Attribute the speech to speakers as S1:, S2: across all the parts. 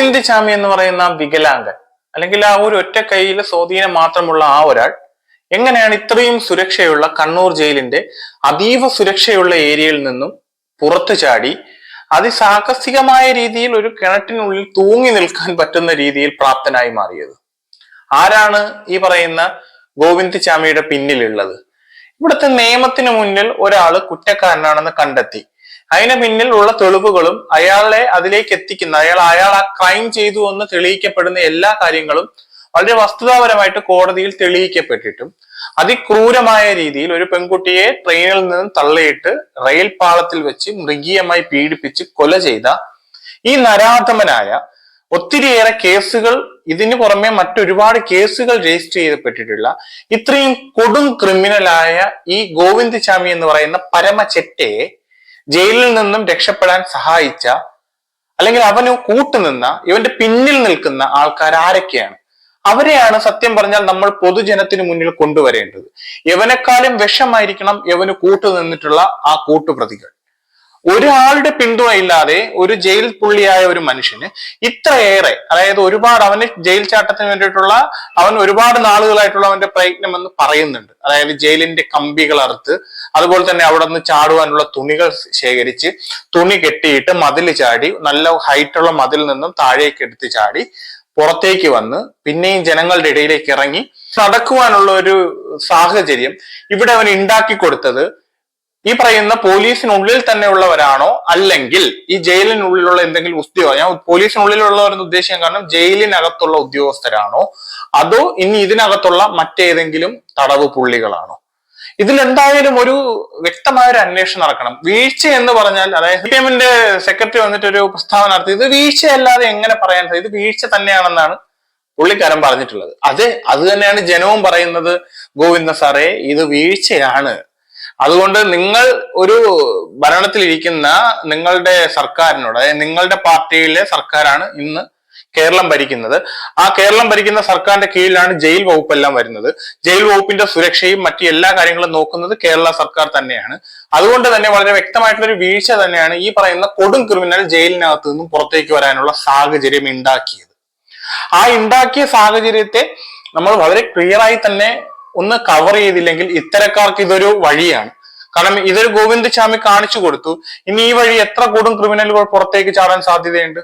S1: ഗോവിന്ദ് ചാമി എന്ന് പറയുന്ന വികലാംഗൻ അല്ലെങ്കിൽ ആ ഒരു ഒറ്റ കൈയിൽ സ്വാധീനം മാത്രമുള്ള ആ ഒരാൾ എങ്ങനെയാണ് ഇത്രയും സുരക്ഷയുള്ള കണ്ണൂർ ജയിലിന്റെ അതീവ സുരക്ഷയുള്ള ഏരിയയിൽ നിന്നും പുറത്തു ചാടി അതിസാഹസികമായ രീതിയിൽ ഒരു കിണറ്റിനുള്ളിൽ തൂങ്ങി നിൽക്കാൻ പറ്റുന്ന രീതിയിൽ പ്രാപ്തനായി മാറിയത്? ആരാണ് ഈ പറയുന്ന ഗോവിന്ദ് ചാമിയുടെ പിന്നിലുള്ളത്? ഇവിടുത്തെ നിയമത്തിന് മുന്നിൽ ഒരാൾ കുറ്റക്കാരനാണെന്ന് കണ്ടെത്തി. അതിന് പിന്നിൽ ഉള്ള തെളിവുകളും അയാളെ അതിലേക്ക് എത്തിക്കുന്ന അയാൾ അയാൾ ആ ക്രൈം ചെയ്തു എന്ന് തെളിയിക്കപ്പെടുന്ന എല്ലാ കാര്യങ്ങളും വളരെ വസ്തുതാപരമായിട്ട് കോടതിയിൽ തെളിയിക്കപ്പെട്ടിട്ടും അതിക്രൂരമായ രീതിയിൽ ഒരു പെൺകുട്ടിയെ ട്രെയിനിൽ നിന്നും തള്ളിയിട്ട് റെയിൽ പാളത്തിൽ വെച്ച് മൃഗീയമായി പീഡിപ്പിച്ച് കൊല ചെയ്ത ഈ നരാധമനായ ഒത്തിരിയേറെ കേസുകൾ ഇതിനു പുറമെ മറ്റൊരുപാട് കേസുകൾ രജിസ്റ്റർ ചെയ്യപ്പെട്ടിട്ടുള്ള ഇത്രയും കൊടും ക്രിമിനലായ ഈ ഗോവിന്ദ് ചാമി എന്ന് പറയുന്ന പരമചെറ്റയെ ജയിലിൽ നിന്നും രക്ഷപ്പെടാൻ സഹായിച്ച അല്ലെങ്കിൽ അവന് കൂട്ടുനിന്ന ഇവന്റെ പിന്നിൽ നിൽക്കുന്ന ആൾക്കാർ ആരൊക്കെയാണ്? അവരെയാണ് സത്യം പറഞ്ഞാൽ നമ്മൾ പൊതുജനത്തിന് മുന്നിൽ കൊണ്ടുവരേണ്ടത്. യവനെക്കാളും വിഷമായിരിക്കണം യവന് കൂട്ടുനിന്നിട്ടുള്ള ആ കൂട്ടുപ്രതികൾ. ഒരാളുടെ പിന്തുണ ഇല്ലാതെ ഒരു ജയിൽ പുള്ളിയായ ഒരു മനുഷ്യന് ഇത്രയേറെ അതായത് ഒരുപാട് അവന് ജയിൽ ചാട്ടത്തിന് വേണ്ടിയിട്ടുള്ള അവൻ ഒരുപാട് നാളുകളായിട്ടുള്ള അവന്റെ പ്രയത്നം എന്ന് പറയുന്നുണ്ട്. അതായത് ജയിലിന്റെ കമ്പികൾ അറുത്ത് അതുപോലെ തന്നെ അവിടെ നിന്ന് ചാടുവാനുള്ള തുണികൾ ശേഖരിച്ച് തുണി കെട്ടിയിട്ട് മതിൽ ചാടി നല്ല ഹൈറ്റുള്ള മതിൽ നിന്നും താഴേക്ക് എടുത്ത് ചാടി പുറത്തേക്ക് വന്ന് പിന്നെയും ജനങ്ങളുടെ ഇടയിലേക്ക് ഇറങ്ങി നടക്കുവാനുള്ള ഒരു സാഹചര്യം ഇവിടെ അവൻ ഉണ്ടാക്കി കൊടുത്തത് ഈ പറയുന്ന പോലീസിനുള്ളിൽ തന്നെയുള്ളവരാണോ? അല്ലെങ്കിൽ ഈ ജയിലിനുള്ളിലുള്ള എന്തെങ്കിലും ഉദ്യോഗ ഞാൻ പോലീസിനുള്ളിലുള്ളവരെന്ന് ഉദ്ദേശിക്കാൻ കാരണം ജയിലിനകത്തുള്ള ഉദ്യോഗസ്ഥരാണോ? അതോ ഇനി ഇതിനകത്തുള്ള മറ്റേതെങ്കിലും തടവ് പുള്ളികളാണോ? ഇതിൽ എന്തായാലും ഒരു വ്യക്തമായ ഒരു അന്വേഷണം നടക്കണം. വീഴ്ച എന്ന് പറഞ്ഞാൽ അതായത് പി എമ്മിന്റെ സെക്രട്ടറി വന്നിട്ട് ഒരു പ്രസ്താവന നടത്തി ഇത് വീഴ്ചയല്ലാതെ എങ്ങനെ പറയാൻ സാധിക്കും? ഇത് വീഴ്ച തന്നെയാണെന്നാണ് പുള്ളിക്കാരൻ പറഞ്ഞിട്ടുള്ളത്. അതെ അത് തന്നെയാണ് ജനവും പറയുന്നത് ഗോവിന്ദ സാറേ ഇത് വീഴ്ചയാണ്. അതുകൊണ്ട് നിങ്ങൾ ഒരു ഭരണത്തിലിരിക്കുന്ന നിങ്ങളുടെ സർക്കാരിനോട് അതായത് നിങ്ങളുടെ പാർട്ടിയിലെ സർക്കാരാണ് ഇന്ന് കേരളം ഭരിക്കുന്നത്. ആ കേരളം ഭരിക്കുന്ന സർക്കാരിന്റെ കീഴിലാണ് ജയിൽ വകുപ്പെല്ലാം വരുന്നത്. ജയിൽ വകുപ്പിന്റെ സുരക്ഷയും മറ്റു എല്ലാ കാര്യങ്ങളും നോക്കുന്നത് കേരള സർക്കാർ തന്നെയാണ്. അതുകൊണ്ട് തന്നെ വളരെ വ്യക്തമായിട്ടുള്ള ഒരു വീഴ്ച തന്നെയാണ് ഈ പറയുന്ന കൊടും ക്രിമിനൽ ജയിലിനകത്ത് നിന്നും പുറത്തേക്ക് വരാനുള്ള സാഹചര്യം ഉണ്ടാക്കിയത്. ആ ഉണ്ടാക്കിയ സാഹചര്യത്തെ നമ്മൾ വളരെ ക്ലിയറായി തന്നെ ഒന്ന് കവർ ചെയ്തില്ലെങ്കിൽ ഇത്തരക്കാർക്ക് ഇതൊരു വഴിയാണ്. കാരണം ഇതൊരു ഗോവിന്ദ് സ്വാമി കാണിച്ചു കൊടുത്തു. ഇനി ഈ വഴി എത്ര കൂടും ക്രിമിനലുകൾ പുറത്തേക്ക് ചാടാൻ സാധ്യതയുണ്ട്?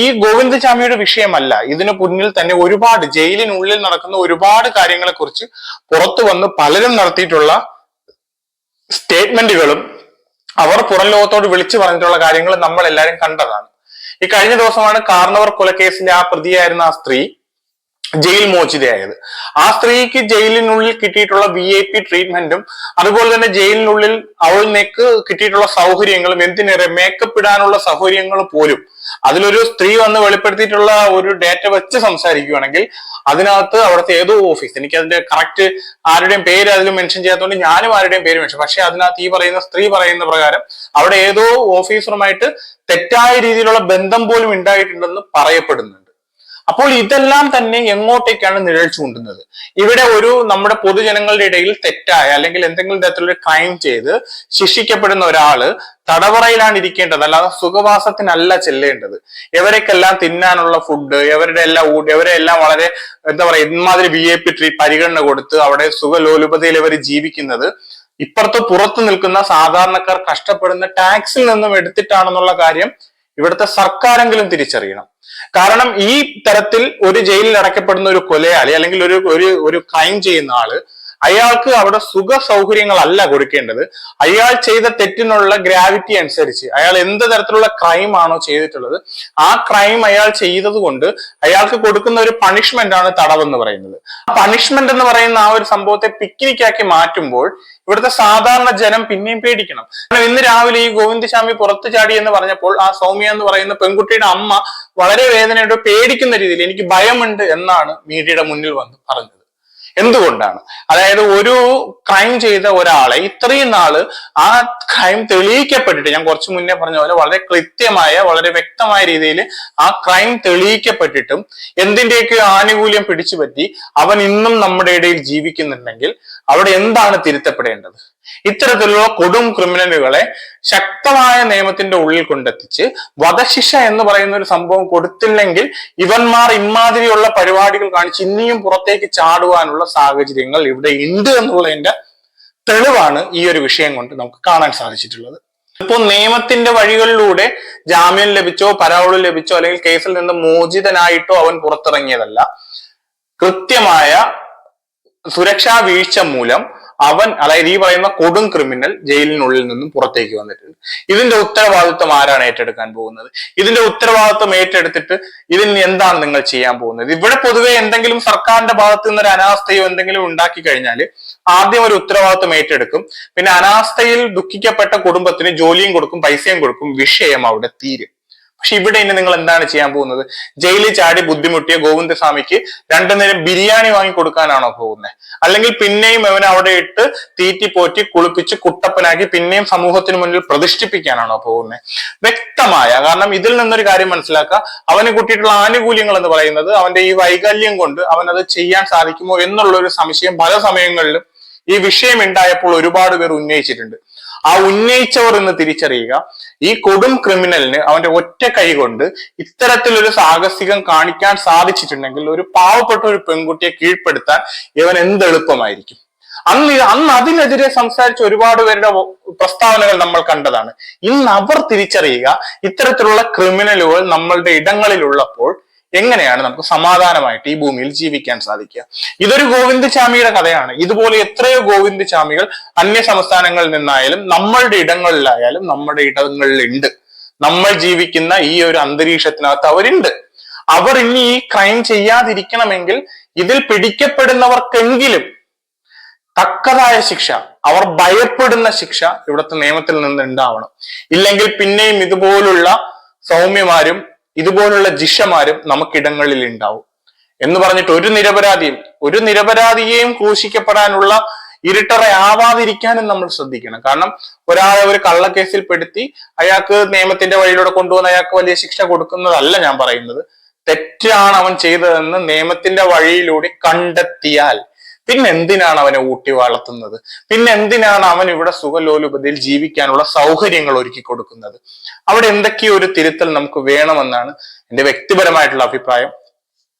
S1: ഈ ഗോവിന്ദ് സ്വാമിയുടെ വിഷയമല്ല. ഇതിനു മുന്നിൽ തന്നെ ഒരുപാട് ജയിലിനുള്ളിൽ നടക്കുന്ന ഒരുപാട് കാര്യങ്ങളെ കുറിച്ച് പുറത്തു വന്ന് പലരും നടത്തിയിട്ടുള്ള സ്റ്റേറ്റ്മെന്റുകളും അവർ പുറം ലോകത്തോട് വിളിച്ചു പറഞ്ഞിട്ടുള്ള കാര്യങ്ങൾ നമ്മൾ എല്ലാവരും കണ്ടതാണ്. ഈ കഴിഞ്ഞ ദിവസമാണ് കാർണവർ കൊലക്കേസിലെ ആ പ്രതിയായിരുന്ന ആ സ്ത്രീ ജയിൽ മോചിതയായത്. ആ സ്ത്രീക്ക് ജയിലിനുള്ളിൽ കിട്ടിയിട്ടുള്ള വി ഐ പി ട്രീറ്റ്മെന്റും അതുപോലെ തന്നെ ജയിലിനുള്ളിൽ അവൾക്ക് കിട്ടിയിട്ടുള്ള സൗകര്യങ്ങളും എന്തിനേറെ മേക്കപ്പ് ഇടാനുള്ള സൗകര്യങ്ങൾ പോലും. അതിലൊരു സ്ത്രീ വന്ന് വെളിപ്പെടുത്തിയിട്ടുള്ള ഒരു ഡേറ്റ വെച്ച് സംസാരിക്കുകയാണെങ്കിൽ അതിനകത്ത് അവിടുത്തെ ഏതോ ഓഫീസ് എനിക്ക് അതിന്റെ കറക്റ്റ് ആരുടെയും പേര് അതിൽ മെൻഷൻ ചെയ്യാത്തതുകൊണ്ട് ഞാനും ആരുടെയും പേര് മെൻഷൻ പക്ഷെ അതിനകത്ത് ഈ പറയുന്ന സ്ത്രീ പറയുന്ന പ്രകാരം അവിടെ ഏതോ ഓഫീസറുമായിട്ട് തെറ്റായ രീതിയിലുള്ള ബന്ധം പോലും ഉണ്ടായിട്ടുണ്ടെന്ന് പറയപ്പെടുന്നുണ്ട്. അപ്പോൾ ഇതെല്ലാം തന്നെ എങ്ങോട്ടേക്കാണ് നിഴൽ ചൂണ്ടുന്നത്? ഇവിടെ ഒരു നമ്മുടെ പൊതുജനങ്ങളുടെ ഇടയിൽ തെറ്റായ അല്ലെങ്കിൽ എന്തെങ്കിലും തരത്തിലുള്ള ക്രൈം ചെയ്ത് ശിക്ഷിക്കപ്പെടുന്ന ഒരാൾ തടവറയിലാണ് ഇരിക്കേണ്ടത്. അല്ലാതെ സുഖവാസത്തിനല്ല ചെല്ലേണ്ടത്. എവരെക്കെല്ലാം തിന്നാനുള്ള ഫുഡ് എവരുടെ എല്ലാം ഇവരെ എല്ലാം വളരെ എന്താ പറയാ ഇമാതിരി വി ഐ പി ട്രീ പരിഗണന കൊടുത്ത് അവിടെ സുഖലോലുപതയിൽ ഇവർ ജീവിക്കുന്നത്. ഇപ്പുറത്ത് പുറത്തു നിൽക്കുന്ന സാധാരണക്കാർ കഷ്ടപ്പെടുന്ന ടാക്സിൽ നിന്നും എടുത്തിട്ടാണെന്നുള്ള കാര്യം ഇവിടുത്തെ സർക്കാരെങ്കിലും തിരിച്ചറിയണം. കാരണം ഈ തരത്തിൽ ഒരു ജയിലിൽ അടയ്ക്കപ്പെടുന്ന ഒരു കൊലയാളി അല്ലെങ്കിൽ ഒരു ഒരു ഒരു ക്രൈം ചെയ്യുന്ന ആൾ അയാൾക്ക് അവിടെ സുഖ സൗകര്യങ്ങളല്ല കൊടുക്കേണ്ടത്. അയാൾ ചെയ്ത തെറ്റിനുള്ള ഗ്രാവിറ്റി അനുസരിച്ച് അയാൾ എന്ത് തരത്തിലുള്ള ക്രൈം ആണോ ചെയ്തിട്ടുള്ളത് ആ ക്രൈം അയാൾ ചെയ്തത് കൊണ്ട് അയാൾക്ക് കൊടുക്കുന്ന ഒരു പണിഷ്മെന്റ് ആണ് തടവെന്ന് പറയുന്നത്. ആ പണിഷ്മെന്റ് എന്ന് പറയുന്ന ആ ഒരു സംഭവത്തെ പിക്നിക്കാക്കി മാറ്റുമ്പോൾ ഇവിടുത്തെ സാധാരണ ജനം പിന്നെയും പേടിക്കണം. കാരണം ഇന്ന് രാവിലെ ഈ ഗോവിന്ദസ്വാമി പുറത്തു ചാടി എന്ന് പറഞ്ഞപ്പോൾ ആ സൗമ്യ എന്ന് പറയുന്ന പെൺകുട്ടിയുടെ അമ്മ വളരെ വേദനയോടെ പേടിക്കുന്ന രീതിയിൽ എനിക്ക് ഭയമുണ്ട് എന്നാണ് മീഡിയയുടെ മുന്നിൽ വന്ന് പറഞ്ഞത്. എന്തുകൊണ്ടാണ്? അതായത് ഒരു ക്രൈം ചെയ്ത ഒരാളെ ഇത്രയും നാൾ ആ ക്രൈം തെളിയിക്കപ്പെട്ടിട്ട് ഞാൻ കുറച്ച് മുന്നേ പറഞ്ഞ പോലെ വളരെ കൃത്യമായ വളരെ വ്യക്തമായ രീതിയിൽ ആ ക്രൈം തെളിയിക്കപ്പെട്ടിട്ടും എന്തിന്റെയൊക്കെ ആനുകൂല്യം പിടിച്ചു പറ്റി അവൻ ഇന്നും നമ്മുടെ ഇടയിൽ ജീവിക്കുന്നുണ്ടെങ്കിൽ അവിടെ എന്താണ് തിരുത്തപ്പെടേണ്ടത്? ഇത്തരത്തിലുള്ള കൊടും ക്രിമിനലുകളെ ശക്തമായ നിയമത്തിന്റെ ഉള്ളിൽ കൊണ്ടെത്തിച്ച് വധശിക്ഷ എന്ന് പറയുന്ന ഒരു സംഭവം കൊടുത്തില്ലെങ്കിൽ ഇവന്മാർ ഇമാതിരിയുള്ള പരിപാടികൾ കാണിച്ച് ഇനിയും പുറത്തേക്ക് ചാടുവാനുള്ള സാഹചര്യങ്ങൾ ഇവിടെ ഉണ്ട് എന്നുള്ളതിന്റെ തെളിവാണ് ഈ ഒരു വിഷയം കൊണ്ട് നമുക്ക് കാണാൻ സാധിച്ചിട്ടുള്ളത്. ഇപ്പോൾ നിയമത്തിന്റെ വഴികളിലൂടെ ജാമ്യം ലഭിച്ചോ പരാവളി ലഭിച്ചോ അല്ലെങ്കിൽ കേസിൽ നിന്ന് മോചിതനായിട്ടോ അവൻ പുറത്തിറങ്ങിയതല്ല. കൃത്യമായ സുരക്ഷാ വീഴ്ച മൂലം അവൻ അതായത് ഈ പറയുന്ന കൊടും ക്രിമിനൽ ജയിലിനുള്ളിൽ നിന്നും പുറത്തേക്ക് വന്നിട്ടുണ്ട്. ഇതിന്റെ ഉത്തരവാദിത്വം ആരാണ് ഏറ്റെടുക്കാൻ പോകുന്നത്? ഇതിന്റെ ഉത്തരവാദിത്വം ഏറ്റെടുത്തിട്ട് ഇതിന് എന്താണ് നിങ്ങൾ ചെയ്യാൻ പോകുന്നത്? ഇവിടെ പൊതുവെ എന്തെങ്കിലും സർക്കാരിന്റെ ഭാഗത്ത് നിന്ന് ഒരു അനാസ്ഥയോ എന്തെങ്കിലും ഉണ്ടാക്കി കഴിഞ്ഞാൽ ആദ്യം ഒരു ഉത്തരവാദിത്വം ഏറ്റെടുക്കും. പിന്നെ അനാസ്ഥയിൽ ദുഃഖിക്കപ്പെട്ട കുടുംബത്തിന് ജോലിയും കൊടുക്കും പൈസയും കൊടുക്കും വിഷയം അവിടെ തീരും. പക്ഷെ ഇവിടെ ഇനി നിങ്ങൾ എന്താണ് ചെയ്യാൻ പോകുന്നത്? ജയിലിൽ ചാടി ബുദ്ധിമുട്ടിയ ഗോവിന്ദസ്വാമിക്ക് രണ്ടു നേരം ബിരിയാണി വാങ്ങി കൊടുക്കാനാണോ പോകുന്നത് അല്ലെങ്കിൽ പിന്നെയും അവനെ അവിടെ ഇട്ട് തീറ്റി പോറ്റി കുളിപ്പിച്ച് കുട്ടപ്പനാക്കി പിന്നെയും സമൂഹത്തിന് മുന്നിൽ പ്രതിഷ്ഠിപ്പിക്കാനാണോ പോകുന്നത് വ്യക്തമായ കാരണം ഇതിൽ നിന്നൊരു കാര്യം മനസ്സിലാക്കുക. അവന് കൂട്ടിയിട്ടുള്ള ആനുകൂല്യങ്ങൾ എന്ന് പറയുന്നത് അവന്റെ ഈ വൈകല്യം കൊണ്ട് അവനത് ചെയ്യാൻ സാധിക്കുമോ എന്നുള്ള ഒരു സംശയം പല സമയങ്ങളിലും ഈ വിഷയം ഉണ്ടായപ്പോൾ ഒരുപാട് പേർ ഉന്നയിച്ചിട്ടുണ്ട്. ആ ഉന്നയിച്ചവർ എന്ന് തിരിച്ചറിയുക. ഈ കൊടും ക്രിമിനലിന് അവന്റെ ഒറ്റ കൈ കൊണ്ട് ഇത്തരത്തിലൊരു സാഹസികം കാണിക്കാൻ സാധിച്ചിട്ടുണ്ടെങ്കിൽ ഒരു പാവപ്പെട്ട ഒരു പെൺകുട്ടിയെ കീഴ്പ്പെടുത്താൻ ഇവൻ എന്ത് എളുപ്പമായിരിക്കും? അന്ന് അന്ന് അതിനെതിരെ സംസാരിച്ച ഒരുപാട് പേരുടെ പ്രസ്താവനകൾ നമ്മൾ കണ്ടതാണ്. ഇന്ന് അവർ തിരിച്ചറിയുക ഇത്തരത്തിലുള്ള ക്രിമിനലുകൾ നമ്മളുടെ ഇടങ്ങളിലുള്ളപ്പോൾ എങ്ങനെയാണ് നമുക്ക് സമാധാനമായിട്ട് ഈ ഭൂമിയിൽ ജീവിക്കാൻ സാധിക്കുക? ഇതൊരു ഗോവിന്ദ ചാമിയുടെ കഥയാണ്. ഇതുപോലെ എത്രയോ ഗോവിന്ദ ചാമികൾ അന്യ സംസ്ഥാനങ്ങളിൽ നിന്നായാലും നമ്മളുടെ ഇടങ്ങളിലായാലും നമ്മുടെ ഇടങ്ങളിലുണ്ട്. നമ്മൾ ജീവിക്കുന്ന ഈ ഒരു അന്തരീക്ഷത്തിനകത്ത് അവരുണ്ട്. അവർ ഇനി ഈ ക്രൈം ചെയ്യാതിരിക്കണമെങ്കിൽ ഇതിൽ പിടിക്കപ്പെടുന്നവർക്കെങ്കിലും തക്കതായ ശിക്ഷ അവർ ഭയപ്പെടുന്ന ശിക്ഷ ഇവിടുത്തെ നിയമത്തിൽ നിന്ന് ഉണ്ടാവണം. ഇല്ലെങ്കിൽ പിന്നെയും ഇതുപോലുള്ള സൗമ്യമാരും ഇതുപോലുള്ള ജിഷമാരും നമുക്കിടങ്ങളിൽ ഉണ്ടാവും. എന്ന് പറഞ്ഞിട്ട് ഒരു നിരപരാധിയും ഒരു നിരപരാധിയെയും ക്രൂശിക്കപ്പെടാനുള്ള ഇരുട്ടറ ആവാതിരിക്കാനും നമ്മൾ ശ്രദ്ധിക്കണം. കാരണം ഒരാളെ ഒരു കള്ളക്കേസിൽ പെടുത്തി അയാൾക്ക് നിയമത്തിന്റെ വഴിയിലൂടെ കൊണ്ടുവന്ന് അയാൾക്ക് വലിയ ശിക്ഷ കൊടുക്കുന്നതല്ല ഞാൻ പറയുന്നത്. തെറ്റാണ് അവൻ ചെയ്തതെന്ന് നിയമത്തിന്റെ വഴിയിലൂടെ കണ്ടെത്തിയാൽ പിന്നെ എന്തിനാണ് അവനെ ഊട്ടി വളർത്തുന്നത്? പിന്നെ എന്തിനാണ് അവൻ ഇവിടെ സുഖലോലുപതയിൽ ജീവിക്കാനുള്ള സൗകര്യങ്ങൾ ഒരുക്കി കൊടുക്കുന്നത്? അവിടെ എന്തൊക്കെയോ ഒരു തിരുത്തൽ നമുക്ക് വേണമെന്നാണ് എന്റെ വ്യക്തിപരമായിട്ടുള്ള അഭിപ്രായം.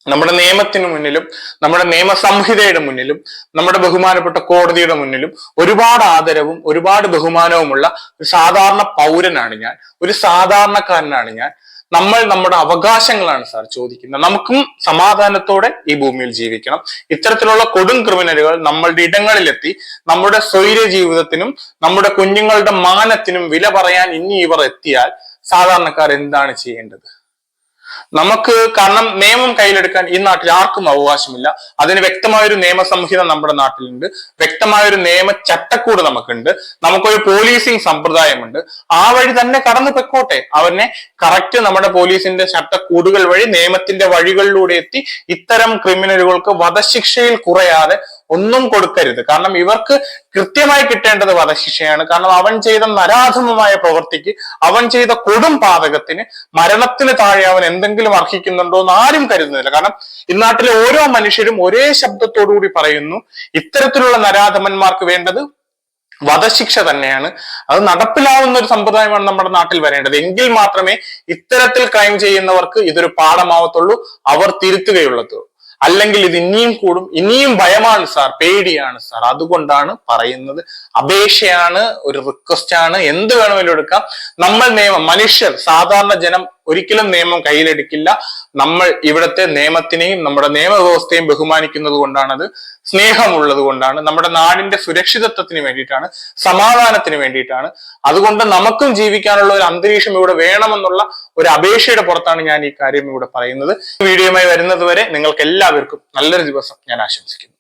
S1: നമ്മുടെ നിയമത്തിന് മുന്നിലും നമ്മുടെ നിയമസംഹിതയുടെ മുന്നിലും നമ്മുടെ ബഹുമാനപ്പെട്ട കോടതിയുടെ മുന്നിലും ഒരുപാട് ആദരവും ഒരുപാട് ബഹുമാനവുമുള്ള ഒരു സാധാരണ പൗരനാണ് ഞാൻ. ഒരു സാധാരണക്കാരനാണ് ഞാൻ. നമ്മൾ നമ്മുടെ അവകാശങ്ങളാണ് സാർ ചോദിക്കുന്നത്. നമുക്കും സമാധാനത്തോടെ ഈ ഭൂമിയിൽ ജീവിക്കണം. ഇത്തരത്തിലുള്ള കൊടും ക്രിമിനലുകൾ നമ്മളുടെ ഇടങ്ങളിലെത്തി നമ്മുടെ സ്വൈര ജീവിതത്തിനും നമ്മുടെ കുഞ്ഞുങ്ങളുടെ മാനത്തിനും വില പറയാൻ ഇനി ഇവർ എത്തിയാൽ സാധാരണക്കാർ എന്താണ് ചെയ്യേണ്ടത്? നമുക്ക് കാരണം നിയമം കയ്യിലെടുക്കാൻ ഈ നാട്ടിൽ ആർക്കും അവകാശമില്ല. അതിന് വ്യക്തമായൊരു നിയമസംഹിത നമ്മുടെ നാട്ടിലുണ്ട്. വ്യക്തമായൊരു നിയമ ചട്ടക്കൂട് നമുക്കുണ്ട്. നമുക്കൊരു പോലീസിങ് സമ്പ്രദായമുണ്ട്. ആ വഴി തന്നെ കടന്നു പെക്കോട്ടെ അവനെ കറക്റ്റ് നമ്മുടെ പോലീസിന്റെ ചട്ടക്കൂടുകൾ വഴി നിയമത്തിന്റെ വഴികളിലൂടെ എത്തി ഇത്തരം ക്രിമിനലുകൾക്ക് വധശിക്ഷയിൽ കുറയാതെ ഒന്നും കൊടുക്കരുത്. കാരണം ഇവർക്ക് കൃത്യമായി കിട്ടേണ്ടത് വധശിക്ഷയാണ്. കാരണം അവൻ ചെയ്ത നരാധമമായ പ്രവൃത്തിക്ക് അവൻ ചെയ്ത കൊടും പാതകത്തിന് മരണത്തിന് താഴെ അവൻ എന്തെങ്കിലും അർഹിക്കുന്നുണ്ടോ എന്ന് ആരും കരുതുന്നില്ല. കാരണം ഇന്നാട്ടിലെ ഓരോ മനുഷ്യരും ഒരേ ശബ്ദത്തോടുകൂടി പറയുന്നു ഇത്തരത്തിലുള്ള നരാധമന്മാർക്ക് വേണ്ടത് വധശിക്ഷ തന്നെയാണ്. അത് നടപ്പിലാവുന്ന ഒരു സമ്പ്രദായമാണ് നമ്മുടെ നാട്ടിൽ വരേണ്ടത്. എങ്കിൽ മാത്രമേ ഇത്തരത്തിൽ ക്രൈം ചെയ്യുന്നവർക്ക് ഇതൊരു പാഠമാവത്തുള്ളൂ അവർ തിരുത്തുകയുള്ളൂ അല്ലെങ്കിൽ ഇത് ഇനിയും കൂടും. ഇനിയും ഭയമാണ് സാർ പേടിയാണ് സാർ. അതുകൊണ്ടാണ് പറയുന്നത്. അപേക്ഷയാണ് ഒരു റിക്വസ്റ്റ് ആണ്. എന്ത് വേണമെങ്കിലും എടുക്കാം. നമ്മൾ നിയമം മനുഷ്യർ സാധാരണ ജനം ഒരിക്കലും നിയമം കയ്യിലെടുക്കില്ല. നമ്മൾ ഇവിടുത്തെ നിയമത്തിനെയും നമ്മുടെ നിയമവ്യവസ്ഥയും ബഹുമാനിക്കുന്നത് കൊണ്ടാണത്. സ്നേഹമുള്ളത് കൊണ്ടാണ്. നമ്മുടെ നാടിന്റെ സുരക്ഷിതത്വത്തിന് വേണ്ടിയിട്ടാണ്. സമാധാനത്തിന് വേണ്ടിയിട്ടാണ്. അതുകൊണ്ട് നമുക്കും ജീവിക്കാനുള്ള ഒരു അന്തരീക്ഷം ഇവിടെ വേണമെന്നുള്ള ഒരു അപേക്ഷയുടെ പുറത്താണ് ഞാൻ ഈ കാര്യം ഇവിടെ പറയുന്നത്. വീഡിയോയുമായി വരുന്നത് വരെ നിങ്ങൾക്ക് എല്ലാവർക്കും നല്ലൊരു ദിവസം ഞാൻ ആശംസിക്കുന്നു.